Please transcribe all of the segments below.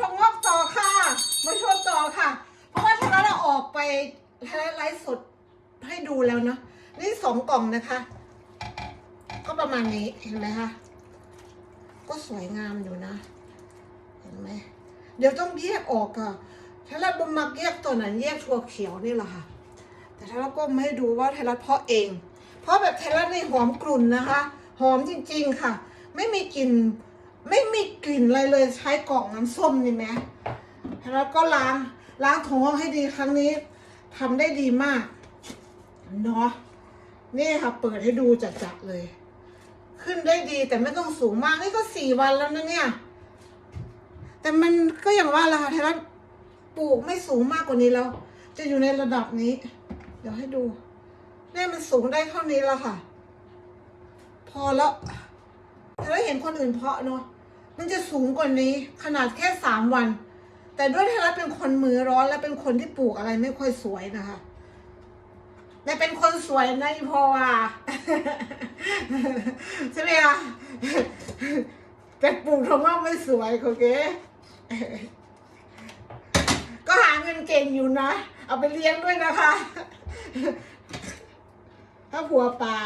ทองงอกต่อค่ะมาชมต่อค่ะ เพราะว่าทางเราออกไปไลฟ์สดให้ดูแล้วเนาะนี่สองกล่องนะคะ ก็ประมาณนี้เห็นไหมคะก็สวยงามอยู่นะ เห็นไหมเดี๋ยวต้องแยกออกค่ะถ้าเราบมักแยกตัวไหนแยกถั่วเขียวนี่แหละค่ะ แต่ถ้าเราก็ไม่ให้ดูว่าไทยรัฐเพาะเอง เพราะแบบไทยรัฐในหอมกลุ่นนะคะ หอมจริงๆค่ะ ไม่มีกลิ่น ไม่มีกลิ่นอะไรเลยใช้กล่องน้ำส้มนี่ไหมไทยรัฐก็ล้างล้างถุงข้อให้ดีครั้งนี้ทำได้ดีมากเนาะนี่ค่ะเปิดให้ดูจัดๆเลย ขึ้นได้ดีแต่ไม่ต้องสูงมากนี่ก็สี่วันแล้วนะเนี่ย แต่มันก็อย่างว่าละค่ะไทยรัฐปลูกไม่สูงมากกว่านี้แล้ว จะอยู่ในระดับนี้ เดี๋ยวให้ดูเนี่ยมันสูงได้เท่านี้แล้วค่ะ พอแล้ว แต่เราเห็นคนอื่นเพาะเนาะมันจะสูงกว่านี้ขนาดแค่สามวัน แต่ด้วยไทยรัฐเป็นคนมือร้อนและเป็นคนที่ปลูกอะไรไม่ค่อยสวยนะคะแต่เป็นคนสวยนะอีพอว่าใช่ไหมคะแต่ปลูกทองงอกไม่สวยโอเค ก็หาเงินเก่งอยู่นะ เอาไปเลี้ยงด้วยนะคะ ถ้าผัวป่า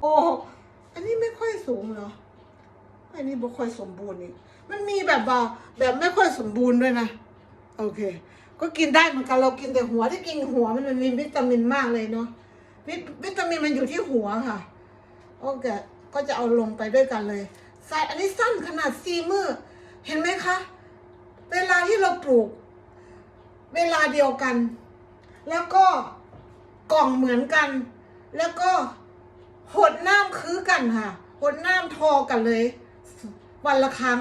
โอ้อันนี้ไม่ค่อยสูงเหรออันนี้ไม่ค่อยสมบูรณ์นี่มันมีแบบว่าแบบไม่ค่อยสมบูรณ์ด้วยนะโอเค ก็กินได้เหมือนกันเรากินแต่หัวที่กินหัวมันมันมีวิตามินมากเลยเนาะวิวิตามินมันอยู่ที่หัวค่ะโอเคก็จะเอาลงไปด้วยกันเลยใส่อันนี้สั้นขนาดซีมือเห็นไหมคะ เวลาที่เราปลูก เวลาเดียวกัน แล้วก็กล่องเหมือนกัน แล้วก็ คือกันค่ะหดน้ำทอกันเลย วันละครั้ง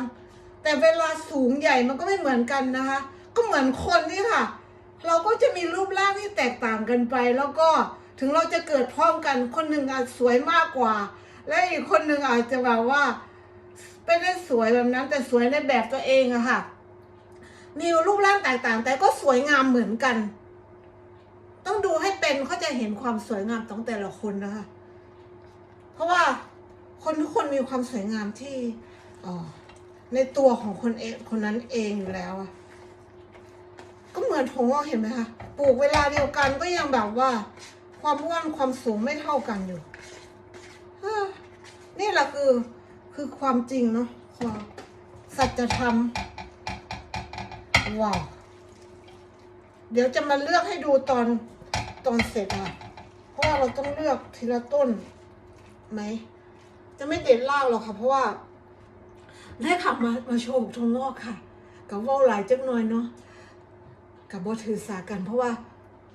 แต่เวลาสูงใหญ่มันก็ไม่เหมือนกันนะคะ ก็เหมือนคนนี่ค่ะ เราก็จะมีรูปร่างที่แตกต่างกันไป แล้วก็ถึงเราจะเกิดพร้อมกัน คนหนึ่งอาจสวยมากกว่า และอีกคนหนึ่งอาจจะแบบว่าไม่ได้สวยแบบนั้น แต่สวยในแบบตัวเองอะค่ะ มีรูปร่างแตกต่าง แต่ก็สวยงามเหมือนกัน ต้องดูให้เป็นเขาจะเห็นความสวยงามของแต่ละคนนะคะ ราะว่าคนทุกคนมีความสวยงามที่อในตัวของคนเองคนนั้นเองอยู่แล้วอะก็เหมือนผมว่าเห็นไหมคะปลูกเวลาเดียวกันก็ยังแบบว่า ความอ้วนความสูงไม่เท่ากันอยู่นี่แหละคือคือความจริงเนาะความสัจธรรมว้าวเดี๋ยวจะมาเลือกให้ดูตอนตอนเสร็จอะเพราะว่าเราต้องเลือกทีละต้น ไหม จะไม่เด็ดล่างหรอกค่ะ เพราะว่า ได้ขับมามาโชว์ทงงอกค่ะ กับว่าวหลายจังหน่อยเนาะกับบถือสากัน เพราะว่า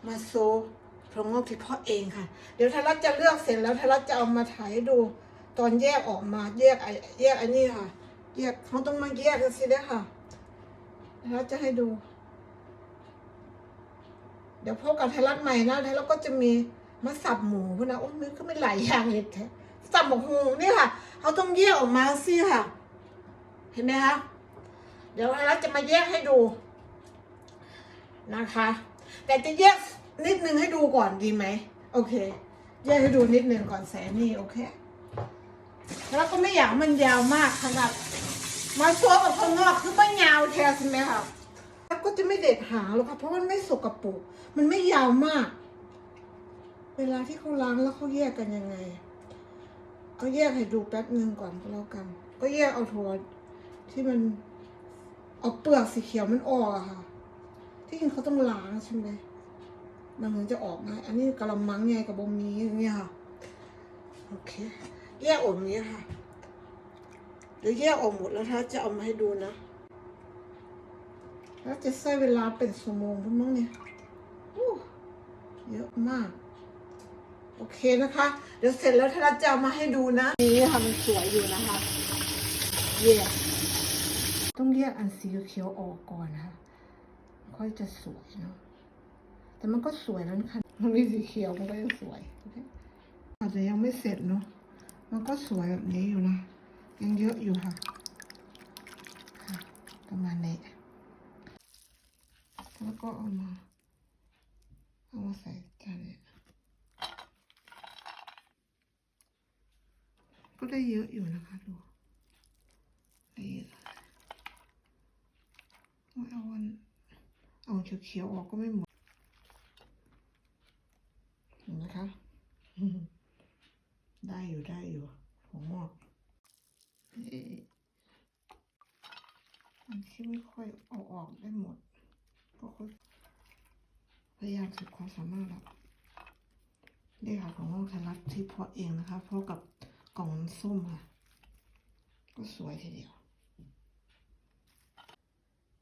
มาโซทงงอกที่พาะเองค่ะ เดี๋ยวทารัตจะเลือกเสร็จแล้วทารัตจะเอามาถ่ายให้ดู ตอนแยกออกมาแยกไอแยกอันนี้ค่ะ แยกเขาต้องมาแยกกันสิเด้ค่ะแล้วจะให้ดู เดี๋ยวพบกับทยรัฐใหม่นะทยรัฐก็จะมีมาสับหมูพนะโอ้ยมันก็ไม่หลายอย่างเลยแท้ สับหมูหูนี่ค่ะเขาต้องแยกออกมาสิค่ะ เห็นไหมคะเดี๋ยวไทยรัฐจะมาแยกให้ดูนะคะ แต่จะแยกนิดนึงให้ดูก่อนดีไหมโอเค แยกให้ดูนิดนึงก่อนแสนนี่โอเค แล้วก็ไม่อยากมันยาวมากขนาดมาโซกับข้างนอกคือไม่ยาวแทนใช่ไหมคะแล้วก็จะไม่เด็ดหางหรอกค่ะเพราะมันไม่สกปรกมันไม่ยาวมาก เวลาที่เขาล้างแล้วเขาแยกกันยังไง เอาแยกให้ดูแป๊บหนึ่งก่อนก็แล้วกัน ก็แยกเอาถั่วที่มันเอาเปลือกสีเขียวมันออกอะค่ะ ที่จริงเขาต้องล้างใช่ไหมมันถึงจะออกง่ายอันนี้กระมังไงกับบมีอย่างเงี้ยค่ะ โอเค แยกออกอย่างนี้ค่ะเดี๋ยวแยกออกหมดแล้วถ้าจะเอามาให้ดูนะ แล้วจะใช้เวลาเป็นชั่วโมงพุ่มั้งเนี่ยเยอะมาก โอเคนะคะ เดี๋ยวเสร็จแล้วถ้าเราจะเอามาให้ดูนะนี่ค่ะมันสวยอยู่นะคะแยกต้องแยกอันสีเขียวออกก่อนนะคะ ค่อยจะสวยเนาะแต่มันก็สวยแล้วนะคะมันมีสีเขียวมันก็ยังสวยอเคอาจจะยังไม่เสร็จเนาะมันก็สวยแบบนี้อยู่นะยังเยอะอยู่ค่ะค่ะประมาณนี้แล้วก็เอามาเอามาใส่จานนี้ ก็ได้เยอะอยู่นะคะดูได้เยอะเอาอันเอาเขียวๆออกก็ไม่หมดเห็นไหมคะ ได้อยู่ได้อยู่หัวงอกอันที่ไม่ค่อยเอาออกได้หมดก็ค่อยพยายามสุดความสามารถแล้วนี่ค่ะของน้องไทยรัฐที่เพาะเองนะคะเพาะกับ กล่องน้ำส้มค่ะ ก็สวยทีเดียว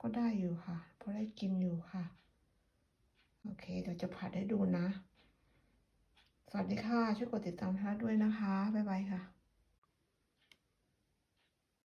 ก็ได้อยู่ค่ะเพราะได้กินอยู่ค่ะ โอเค เดี๋ยวจะผัดให้ดูนะ สวัสดีค่ะ ช่วยกดติดตามท่าด้วยนะคะ บ๊ายบายค่ะ